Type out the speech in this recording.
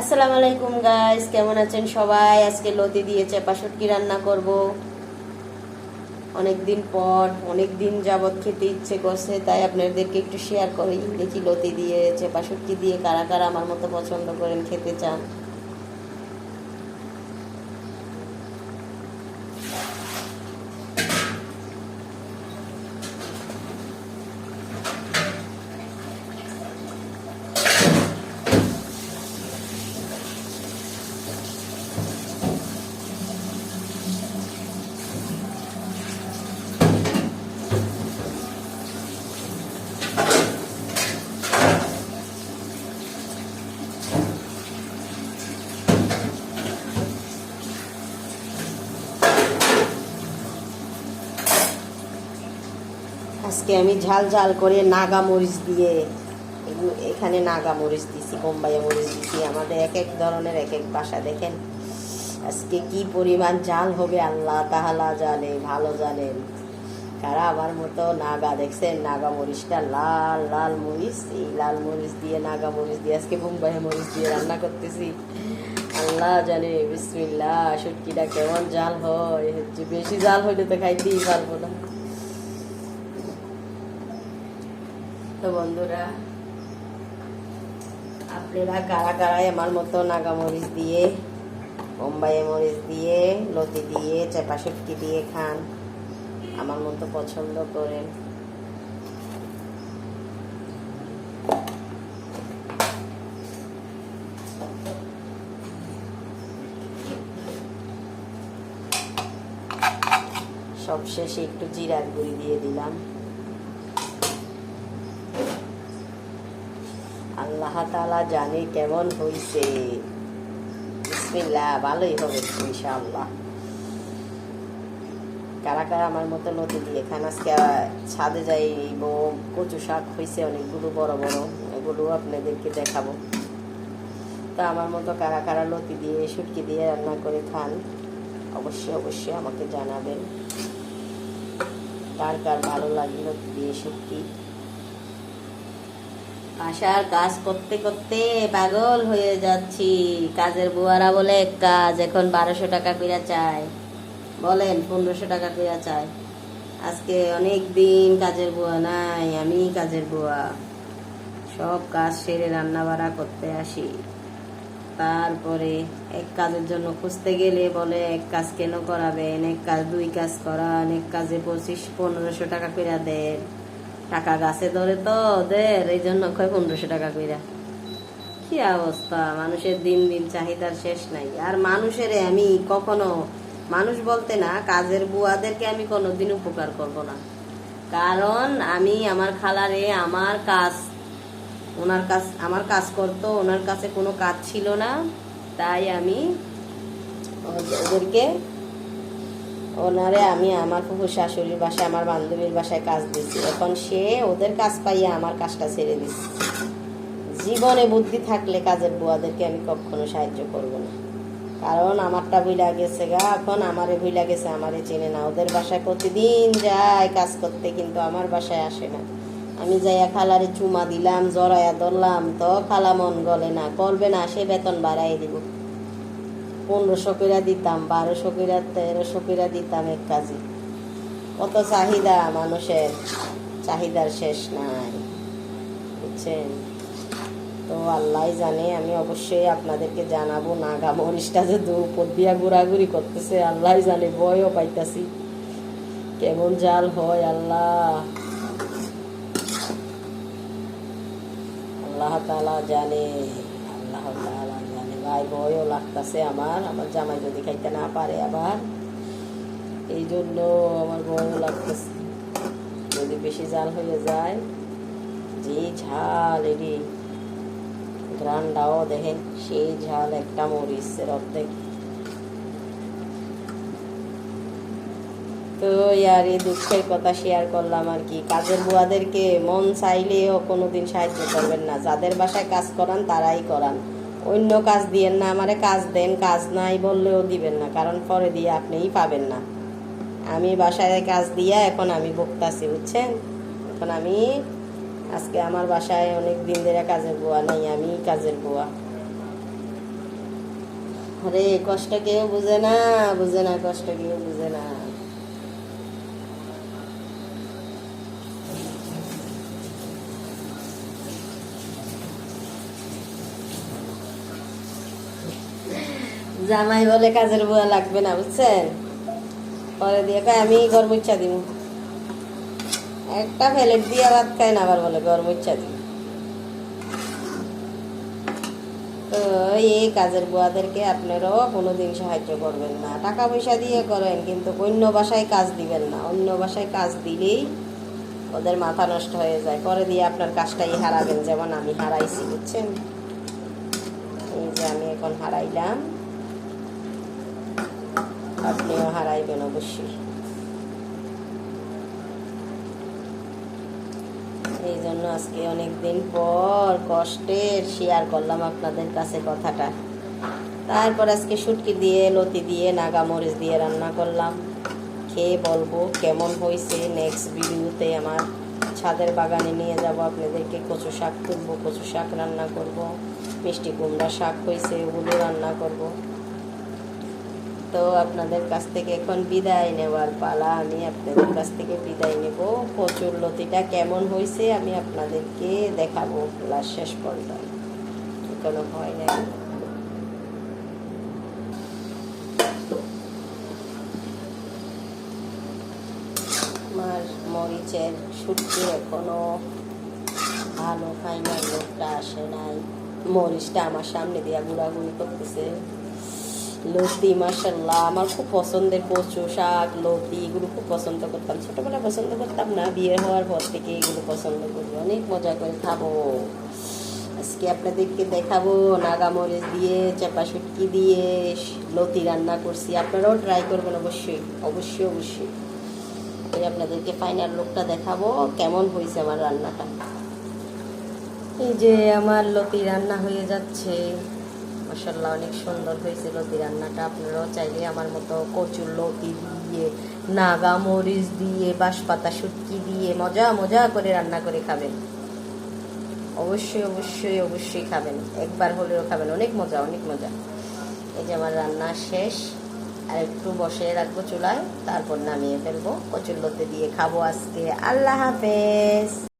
আসসালামু আলাইকুম গাইস কেমন আছেন সবাই? আজকে লতি দিয়ে চেপা রান্না করব। অনেক দিন পর অনেক দিন যাবত খেতে ইচ্ছে করছে, তাই আপনাদেরকে একটু শেয়ার করি। দেখি লতি দিয়ে, চেপা দিয়ে কারা কারা আমার মতো পছন্দ করেন খেতে চান। আজকে আমি ঝাল ঝাল করে নাগা মরিচ দিয়ে এখানে নাগা মরিচ দিছি, বোম্বাইয়া মরিচ দিছি। আমাদের এক এক ধরনের এক এক বাসা, দেখেন। আজকে কি পরিমাণ ঝাল হবে, আল্লাহ তাহালা জানে, ভালো জানেন। কারা আমার মতো নাগা দেখছেন? নাগা মরিচটা লাল লাল মরিচ, এই লাল মরিচ দিয়ে, নাগা মরিচ দিয়ে আজকে বোম্বাইয়া মরিচ দিয়ে রান্না করতেছি। আল্লাহ জানে বিসমিল্লা শুটকিটা কেমন জাল হয়। বেশি জাল হইলে তো খাইতেই পারব না। তো বন্ধুরা, আপনারা কারা কারাই আমার মতো নাগা মরিচ দিয়ে বোম্বাই মরিচ দিয়ে, লতি দিয়ে, চেপা শুটকি দিয়ে খান, আমার মতো পছন্দ করেন। সবশেষে একটু জিরার গুঁড়ি দিয়ে দিলাম। আল্লাহ তালা জানে কেমন হইছে। বিসমিল্লাহ, ভালোই হবে ইনশাআল্লাহ। কারা কারা আমার মতো নদী দিয়ে খান আজকে ছাদে যাই কচু শাক হয়েছে অনেকগুলো বড় বড়, এগুলো আপনাদেরকে দেখাবো। তা আমার মতো কারা কারা লতি দিয়ে, শুটকি দিয়ে রান্না করে খান, অবশ্যই অবশ্যই আমাকে জানাবেন। কার কার ভালো লাগে লতি দিয়ে শুটকি? আশার কাজ করতে করতে পাগল হয়ে যাচ্ছি। কাজের বুয়ারা বলে, এক কাজ, এখন বারোশো টাকা কইরা চায় বলেন, পনেরোশো টাকা কইরা চায় আজকে অনেক দিন কাজের বুয়া নাই, আমি কাজের বুয়া। সব কাজ সেরে রান্না বাড়া করতে আসি। তারপরে এক কাজের জন্য খুঁজতে গেলে বলে, এক কাজ কেন করাবেন? এক কাজ দুই কাজ করান, এক কাজে পঁচিশ, পনেরোশো টাকা কইরা দেন। টাকা গাছে ধরে তো ওদের এই জন্য কয় পনেরোশো টাকা কইরা। কি অবস্থা? মানুষের দিন দিন চাহিদার শেষ নাই। আর মানুষের আমি কখনো, মানুষ বলতে না, কাজের বুয়াদেরকে আমি কোনোদিন উপকার করব না। কারণ আমি আমার খালারে, আমার কাজ, ওনার কাজ, আমার কাজ করতো, ওনার কাছে কোনো কাজ ছিল না। তাই আমি ওদেরকে ওনারে আমি আমার ফুফুর শাশুড়ির বাসায়, আমার বান্ধবীর বাসায় কাজ দিচ্ছি এখন সে ওদের কাজ পাইয়ে আমার কাজটা ছেড়ে দিচ্ছে জীবনে বুদ্ধি থাকলে কাজের বুয়াদেরকে আমি কখনো সাহায্য করব না। কারণ আমারটা ভুইলা গেছে গা, এখন আমারে ভুইলা গেছে, আমারে চেনে না। ওদের বাসায় প্রতিদিন যায় কাজ করতে, কিন্তু আমার বাসায় আসে না। আমি যাইয়া খালারে চুমা দিলাম, জড়াইয়া ধরলাম, তো খালা মন গলে না, করবে না, সে বেতন বাড়াই দিব। পনেরোশো কইরা দিতাম, বারোশো কইরা, তেরোশো কইরা দিতাম এক কাজে। কত চাহিদা মানুষের? চাহিদার শেষ নাই, বুঝছেন? তো আল্লাহ জানে, আমি অবশ্যই আপনাদেরকে জানাব, নাগা মরিচটা যে উপর দিয়া ঘোরাঘুরি করতেছে, আল্লাহ জানে, ভয়ও পাইতাছি। কেমন জাল হয় আল্লাহ। আল্লাহ তালা জানে, আল্লাহ তালা ভাই ভয়ও লাগতেছে আমার আমার জামাই যদি খাইতে না পারে আবার। এই জন্য আমার ভয়ও লাগতেছে। যদি বেশি জাল হয়ে যায়, যে ঝাল এরি গ্রান্ডাও দেখেন, সেই ঝাল একটা মরিচের অর্ধেক। তো ইয়ার এই দুঃখের কথা শেয়ার করলাম আর কি। কাজের বুয়াদেরকে মন চাইলেও কোনোদিন সাহায্য করবেন না। যাদের বাসায় কাজ করান, তারাই করান। অন্য কাজ দিয়েন না, আমারে কাজ দেন, কাজ নাই বললেও দিবেন না, কারণ পরে দিয়ে আপনিই পাবেন না। আমি বাসায় কাজ দিয়া এখন আমি বকতাছি বুঝছেন? এখন আমি আজকে আমার বাসায় অনেক দিন ধরে কাজের বুয়া নাই আমি কাজের বুয়া। আরে, কষ্ট কেউ বুঝে না বুঝে না, কষ্ট কেউ বুঝে না। জামাই বলে কাজের বুয়া লাগবে না, বুঝছেন? পরে দিয়ে কয়, আমি গরম ইচ্ছা দিব। একটা প্লেট দিয়ে ভাত খাই না আবার বলে গরম ইচ্ছা দিব। তো এই কাজের বুয়াদেরকে আপনারাও কোনোদিন সাহায্য করবেন না। টাকা পয়সা দিয়ে করেন, কিন্তু অন্য বাসায় কাজ দিবেন না। অন্য বাসায় কাজ দিলেই ওদের মাথা নষ্ট হয়ে যায়। পরে দিয়ে আপনার কাজটাই হারাবেন, যেমন আমি হারাইছি, বুঝছেন? এই যে আমি এখন হারাইলাম। আপনিও হারাইবেন অবশ্যই এই জন্য আজকে অনেক দিন পর কষ্টের শেয়ার করলাম আপনাদের কাছে কথাটা। তারপর আজকে শুটকি দিয়ে, লতি দিয়ে নাগা মরিচ দিয়ে রান্না করলাম। খেয়ে বলব কেমন হয়েছে নেক্সট ভিডিওতে আমার ছাদের বাগানে নিয়ে যাব। আপনাদেরকে কচু শাক তুলবো, কচু শাক রান্না করব, মিষ্টি কুমড়া শাক হয়েছে, ওগুলো রান্না করব। তো আপনাদের কাছ থেকে এখন বিদায় নেওয়ার পালা আমি আপনাদের কাছ থেকে বিদায় নেব। প্রচুর লতিটা কেমন হয়েছে আমি আপনাদেরকে দেখাবো ক্লাস শেষ পর্যন্ত। এখনও হয় না আমার মরিচের শুটকি এখনও ভালো ফাইনাল লোকটা আসে নাই। মরিচটা আমার সামনে দিয়া ঘোরাঘুরি করতেছে। লতি মাসাল্লাহ আমার খুব পছন্দের কচু শাক, লতি, এগুলো খুব পছন্দ করতাম। ছোটবেলায় পছন্দ করতাম না, বিয়ে হওয়ার পর থেকে এগুলো পছন্দ করি। অনেক মজা করে খাব। আজকে আপনাদেরকে দেখাবো নাগামরিচ দিয়ে, চাপা শুটকি দিয়ে লতি রান্না করছি। আপনারাও ট্রাই করবেন অবশ্যই অবশ্যই অবশ্যই। এই আপনাদেরকে ফাইনাল লুকটা দেখাবো, কেমন হয়েছে আমার রান্নাটা। এই যে আমার লতি রান্না হয়ে যাচ্ছে। মাসাল্লাহ অনেক সুন্দর হয়েছিল লতি রান্নাটা। আপনারাও চাইলে আমার মতো কচুর লতি দিয়ে, নাগা মরিচ দিয়ে, বাঁশপাতা শুটকি দিয়ে, মজা মজা করে রান্না করে খাবেন। অবশ্যই অবশ্যই অবশ্যই খাবেন। একবার হলেও খাবেন। অনেক মজা অনেক মজা। এই যে আমার রান্না শেষ। আর একটু বসে রাখব চুলায়, তারপর নামিয়ে ফেলব। কচুর লতি দিয়ে খাব আজকে। আল্লাহ হাফেজ।